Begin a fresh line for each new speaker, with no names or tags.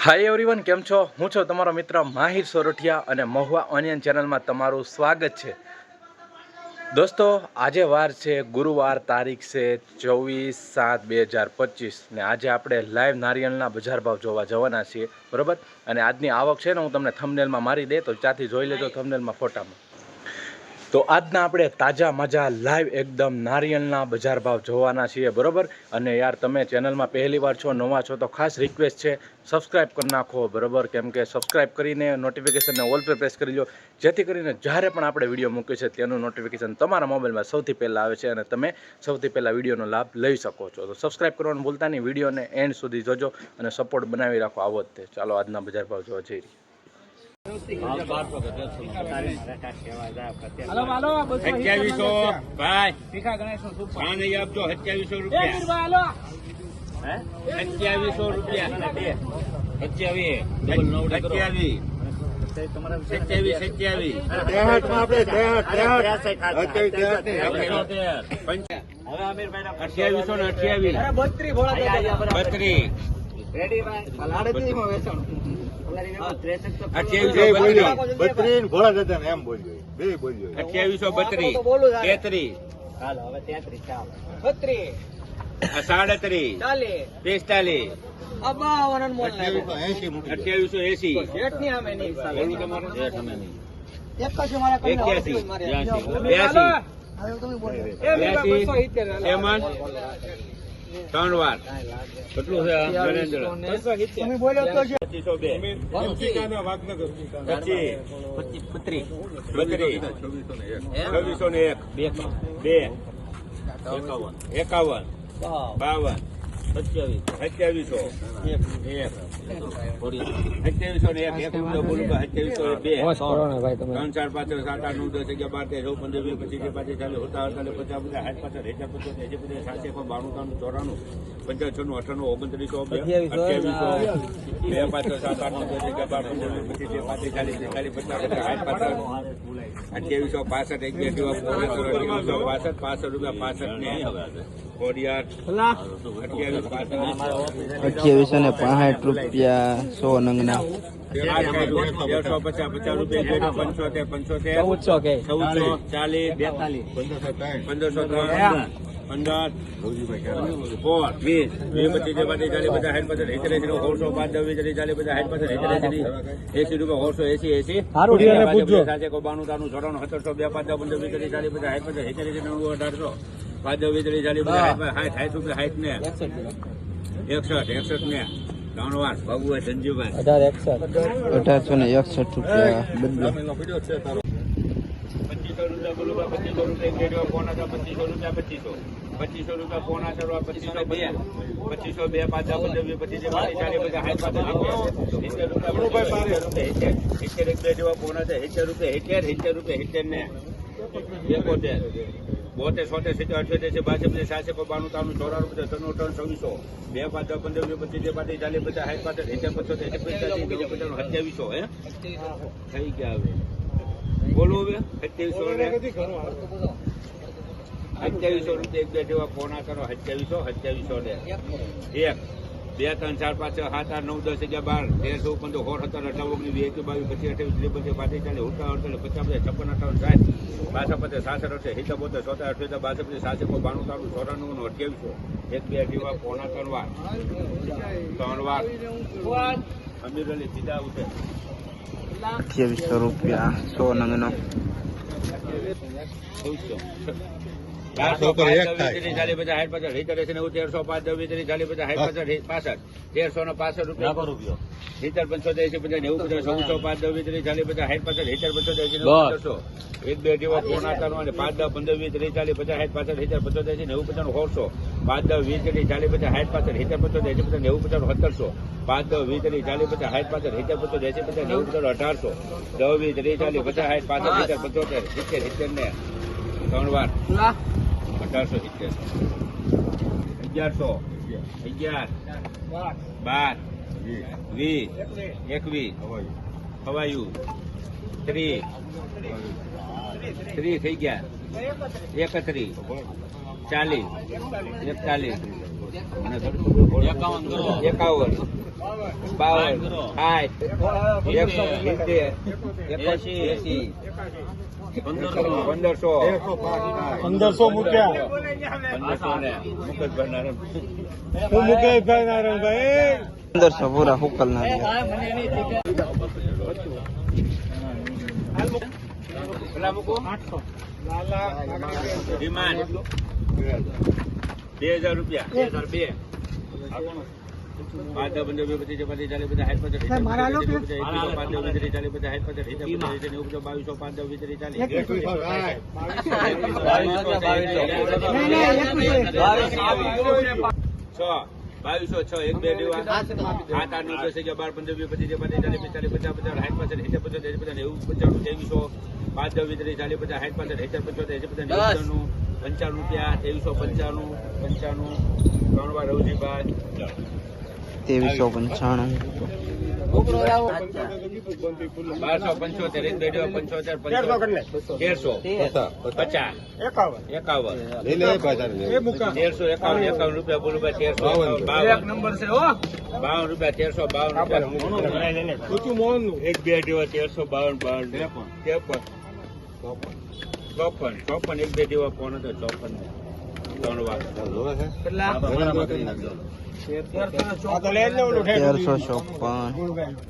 Hi everyone કેમ છો? હું છું તમારો મિત્ર માહિર સોરઠિયા અને મહુવા ઓનિયન ચેનલમાં તમારું સ્વાગત છે. દોસ્તો આજે વાર છે ગુરુવાર તારીખ છે ચોવીસ સાત બે હજાર પચીસ ને આજે આપણે લાઈવ નારિયેળના બજાર ભાવ જોવા જવાના છીએ બરાબર? અને આજની આવક છે ને હું તમને થમનેલમાં મારી દે તો ત્યાંથી જોઈ લેજો થમનેલમાં ફોટામાં તો આજના આપણે તાજા મજા લાઈવ એકદમ નારિયેળના બજાર ભાવ જોવાના છીએ, બરાબર? અને યાર, તમે ચેનલમાં પહેલી વાર છો, નવા છો, તો ખાસ રિક્વેસ્ટ છે સબસ્ક્રાઇબ કરી નાખો, બરોબર? કેમ કે સબસ્ક્રાઇબ કરીને નોટિફિકેશનને ઓલ પર પ્રેસ કરી લો જેથી કરીને જ્યારે પણ આપણે વીડિયો મૂકીએ છીએ, તેનું નોટિફિકેશન તમારા મોબાઈલમાં સૌથી પહેલાં આવે છે અને તમે સૌથી પહેલાં વિડીયોનો લાભ લઈ શકો છો. તો સબસ્ક્રાઇબ કરવાનું ભૂલતા વિડીયોને એન્ડ સુધી જોજો અને સપોર્ટ બનાવી રાખો આવો જ તે. ચાલો, આજના બજાર ભાવ જોવા જઈ
બસો
સત્યાવીસો ભાઈ.
ભીખા ગણેશનું સૂપ
પાન અહીં આપજો સત્યાવીસો રૂપિયા. સત્યાવીસો રૂપિયા. સત્યાવીસ. સત્યાવીસ. સત્યાવીસ સત્યાવીસ. અઠ્યાવીસો ને અઠ્યાવીસ.
અરે બત્રી ભોળા
બત્રીસ. અઠ્યાવીસો બત્રીસ તેત્રીસ. સાડત્રીસ.
ચાલીસ.
પિસ્તાલીસ અઠ્યાવીસો એસી એક્યાસી.
બ્યાસી
બ્યાસી એમન ત્રણ વાર. કેટલું છે પચીસો બે. પચીસ. છવ્વીસો ને એક. બે. એકાવન. બાવન. એક એક એક બે ત્રણ ચાર પાંચ સાત આઠ નવ દસ અગિયાર બાર તેર ચૌદ પંદર વીસ પચીસ ત્રીસ પાંત્રીસ ચાલીસ હોતા પચાસ પચાસ પચાસ પચાસ પચાસ છન્નું અઠાણું ઓગણત્રીસો બે પાંચ સાત આઠ નવ દસ અગિયાર બાર પચીસ પચાસ પચાસ સાઠ પાસઠ અઠ્યાવીસો પાસઠ અગિયાર જેવા પાસઠ પાસઠ રૂપિયા પાસઠ ને અઠ્યાવીસ
ને પાસઠ રૂપિયા સો નંગના.
પંદરસો ત્રણ. પંદર. ફોર. વીસ. વીસ પચીસ ચાલીસ પચાસ સાઠ પચાસ એસી પાંચ દસ વીસ ચાલી બધા સાઠ પચાસ એસી એસી એસી રૂપિયા ઓળસો એસી એસી. સાચે કો બાણું તાનું સત્તરસો બે પાંચ દસ પંદર વીસ ચાલીસ પચાસ સાઠ પચાસ એસી એસી અઢારસો. પાંચ વીજળી ત્રીસ હાઈટ સાઠ રૂપિયા સાઠ ને. એકસઠ એકસઠ ને. ત્રણ ભગવાન સંજીવભાઈ
અઢારસો ને એકસઠ રૂપિયા બદલો.
પચીસો રૂપિયા બોલું પચીસો રૂપિયા એક ફોન હતા પચીસો રૂપિયા પચીસો. પચીસો રૂપિયા ફોન ચડવા પચીસો બે. પચીસો બે પાછા પંદર પચીસ ચાલીસ ચાલીસ બધા રૂપિયા એક બે જેવા ફોન હતા સિત્તેર રૂપિયા સિત્તેર સિત્તેર રૂપિયા સિત્તેર ને એકોતેર. બોતેર સોતેર સિત્તેર અઠ્યોતેર છે બાસઠ પચાસ સાતસો બાણું ત્રાણું ચોરાણું પચાસ ત્રણ ત્રણ છવ્વીસો. બે પાંચ દસ પંદર વીસ પચીસ ત્રીસ પાંત્રીસ ચાલીસ પચાસ સાઠ પાસઠ એસી પચાસ સત્યાવીસો હે? થઈ ગયા હવે. બોલો હવે સત્યાવીસો સત્યાવીસો રૂપિયા એક બે જેવા ફોના કરો સત્યાવીસો સત્યાવીસો ને. એક. બે ત્રણ ચાર પાંચ છ સાત આઠ નવ દસ અગિયાર બાર તેર ચૌદ પંદર સોળ સત્તર અઠાવન ઓગણીસ વીસ એકવીસ બાવીસ પચીસ અઠાવીસ ત્રીસ પચીસ પાંત્રીસ ચાલીસ ઉઠા અડતાલીસ પચાસ પચાસ છપ્પન અઠાવન સાઠ બાસઠ પચાસ સાસઠ અઠે સિત્તેર બોતેર સોતેર અઠ્યોતેર બાસઠ પચાસ સાતસો બાણું તારું ચોરાણું નું અઠ્યાવીસો. એક બે જેવા પોણા ત્રણ વાર. ત્રણ વાર. અમીર અલી સીધા ઉઠે
અઠ્યાવીસો રૂપિયા સો નંગનો
ચારસો પાંચ ચાલીસ પચાસ સાઠ પચાસ સિત્તેર એસી નેવું તેરસો પાંચ દસ વીસ ચાલીસ પચાસ સાઠ પચાસ પાસઠ તેરસો ને પાસઠ રૂપિયા. સિત્તેર પંચોતેર એસી પચાસ નેવું પચાસ ચૌદસો પાંચ દસ ત્રીસ ચાલીસ પચાસ સાઠ પચાસ સિત્તેર પંચોતેર એસી પચાસો એક બે દિવસ ફોન આતાનો અને પાંચ દસ પંદર વીસ ત્રીસ ચાલીસ પચાસ સાઠ પાસઠ સિત્તેર પંચોતેર એસી નેવું પચાસ સોળસો. પાંચ દસ વીસ ત્રીસ ચાલીસ પચાસ સાઠ પાસઠ સિત્તેર પંચોતેર એસી પચાસ નેવું પચાસ સત્તરસો. પાંચ દસ વીસ ત્રીસ ચાલીસ પચાસ સાઠ પાસઠ સિત્તેર પંચોતેર એસી પચાસ નેવું પચાસ અઢારસો. દસ વીસ ત્રીસ ચાલીસ પચાસ સાઠ પાસઠ સિત્તેર પંચોતેર. સિત્તેર સિત્તેર ને ત્રણ વાર. અઢારસો સિત્યાસી અગિયારસો. અગિયાર. બાર. વીસ. એકવીસ. હવાયું. ત્રીસ. ત્રીસ થઈ ગયા. એકત્રીસ. ચાલીસ. એકતાલીસ. અને એકાવન. બાવન. સાઠ. એકસો સિત્તેર એસી પંદરસો.
પંદરસો. મૂક્યા. હું મુકેશભાઈ નારાયણભાઈ?
પંદરસો પૂરા
હુકલ ના ડિમાન્ડ. બે હજાર રૂપિયા. બે હજાર બે. પાંચ પંદર વીસ પચીસ પચીસ ચાલીસ પચાસ સાઠ પચાસ પચીસ, ચાલીસ પચાસ સાઠ પચાસ નેવું, પચાસ, બાવીસો પાંચ દસ વીસ ચાલીસ છ બાવીસો છ એક બે દેવા આઠ આઠ નવ દસ અગિયાર બાર પંદર વીસ પચીસ પચીસ ચાલીસ પિસ્તાલીસ પચાસ પચાસ સાઠ પાસઠ હેઠળ પચાસ પચાસ નેવું પંચાણું ત્રેવીસો પાંચ દસ વીસ ચાલીસ પચાસ પાસઠ સિત્તેર પંચોતેર એસી પચાસ પંચાણું ત્યાં રૂપિયા ત્રેવીસો પંચાણું પંચાણું ત્રણ વાર રવજીભાઈ
તેવીસો પંચાણું.
બારસો પંચોતેર એક દેવા પંચોતેર તેરસો પચાસ.
એકાવન.
એકાવન. તેરસો એકાવન એકાવન રૂપિયા બોલું તેરસો બાવન.
નંબર છે
બાવન રૂપિયા તેરસો બાવન રૂપિયા. એક બે દેવા તેરસો બાવન બાવન ત્રેપન. ચોપન ચોપન એક બે દેવા કોણ હતો ચોપન ત્રણ વાર
તેરસો ચોપન.